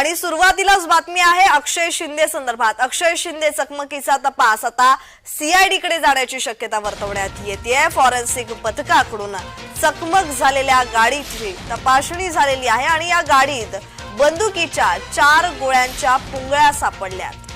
आणि सुरुवातीलाच बातमी आहे अक्षय शिंदे संदर्भात. अक्षय शिंदे चकमकीचा तपास. आता सीआयडी कडे जाण्याची शक्यता वर्तवण्यात येते फॉरेन्सिक पथकाकडून चकमक झालेल्या गाडीची तपासणी झालेली आहे आणि या गाडीत बंदुकीच्या चार गोळ्यांच्या पुंगळ्या सापडल्यात.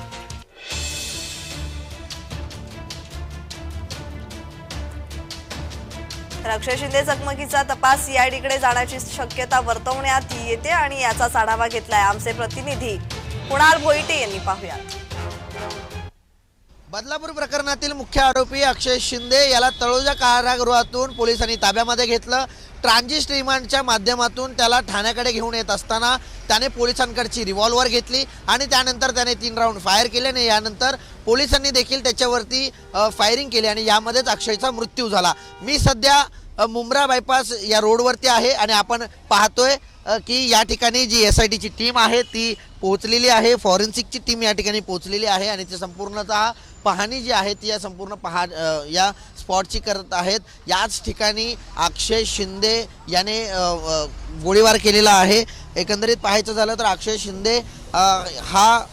अक्षय शिंदे चकमकीचा तपास सीआयडीकडे जाण्याची शक्यता वर्तवण्यात येते आणि याचाच आढावा घेतलाय आमचे प्रतिनिधी कुणाल भोईटे यांनी पाहुयात. बदलापूर प्रकरणातील मुख्य आरोपी अक्षय शिंदे याला तळोजा कारागृहातून पोलिसांनी ताब्यामध्ये घेतलं. ट्रान्झिस्ट रिमांडच्या माध्यमातून त्याला ठाण्याकडे घेऊन येत असताना त्याने पोलिसांकडची रिव्हॉल्वर घेतली आणि त्यानंतर त्याने तीन राऊंड फायर केले आणि यानंतर पोलिसांनी देखील त्याच्यावरती फायरिंग केली आणि यामध्येच अक्षयचा मृत्यू झाला. मी सध्या मुंब्रा बायपास या रोडवरती आहे आणि आपण पाहतोय की या ठिकाणी जी एस आय टीची टीम आहे ती पोहोचलेली आहे. फॉरेन्सिकची टीम या ठिकाणी पोहोचलेली आहे आणि ते संपूर्णतः पाहणी जी आहे ती या संपूर्ण पहा या स्पॉटची करत आहेत. याच ठिकाणी अक्षय शिंदे याने गोळीबार केलेला आहे. एकंदरीत पाहायचं झालं तर अक्षय शिंदे हा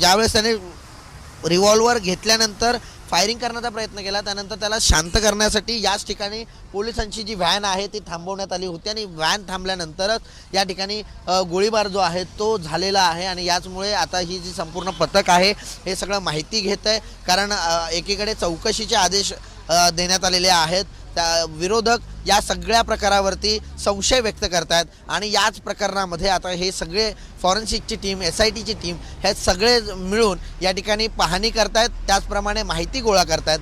ज्यावेळेस त्याने रिव्हॉल्वर घेतल्यानंतर फायरिंग करण्याचा प्रयत्न केला. त्यानंतर त्याला शांत करण्यासाठी याच ठिकाणी पोलिसांची जी व्हॅन आहे ती थांबवण्यात आली होती आणि व्हॅन थांबल्यानंतरच या ठिकाणी गोळीबार जो आहे तो झालेला आहे आणि याचमुळे आता ही जी संपूर्ण पथक आहे हे सगळं माहिती घेत आहे. कारण एकीकडे चौकशीचे आदेश देण्यात आलेले आहेत. त्या विरोधक या सगळ्या प्रकारावरती संशय व्यक्त करतायत. आणि याच प्रकरणामध्ये आता हे सगळे फॉरेन्सिकची टीम एस आय टीची टीम हे सगळे मिळून या ठिकाणी पाहणी करतायत. त्याचप्रमाणे माहिती गोळा करतायत.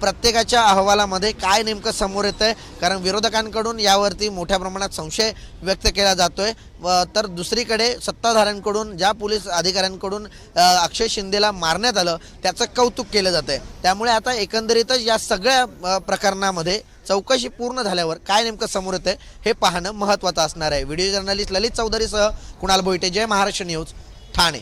प्रत्येकाच्या अहवालामध्ये काय नेमकं समोर येतं आहे कारण विरोधकांकडून यावरती मोठ्या प्रमाणात संशय व्यक्त केला जातो व तर दुसरीकडे सत्ताधाऱ्यांकडून ज्या पोलीस अधिकाऱ्यांकडून अक्षय शिंदेला मारण्यात आलं त्याचं कौतुक केलं जातं आहे त्यामुळे आता एकंदरीतच या सगळ्या प्रकरणामध्ये चौकशी पूर्ण झाल्यावर काय नेमकं समोर येतं हे पाहणं महत्त्वाचं असणार आहे. व्हिडिओ जर्नलिस्ट ललित चौधरीसह कुणाल भोईटे. जय महाराष्ट्र न्यूज ठाणे.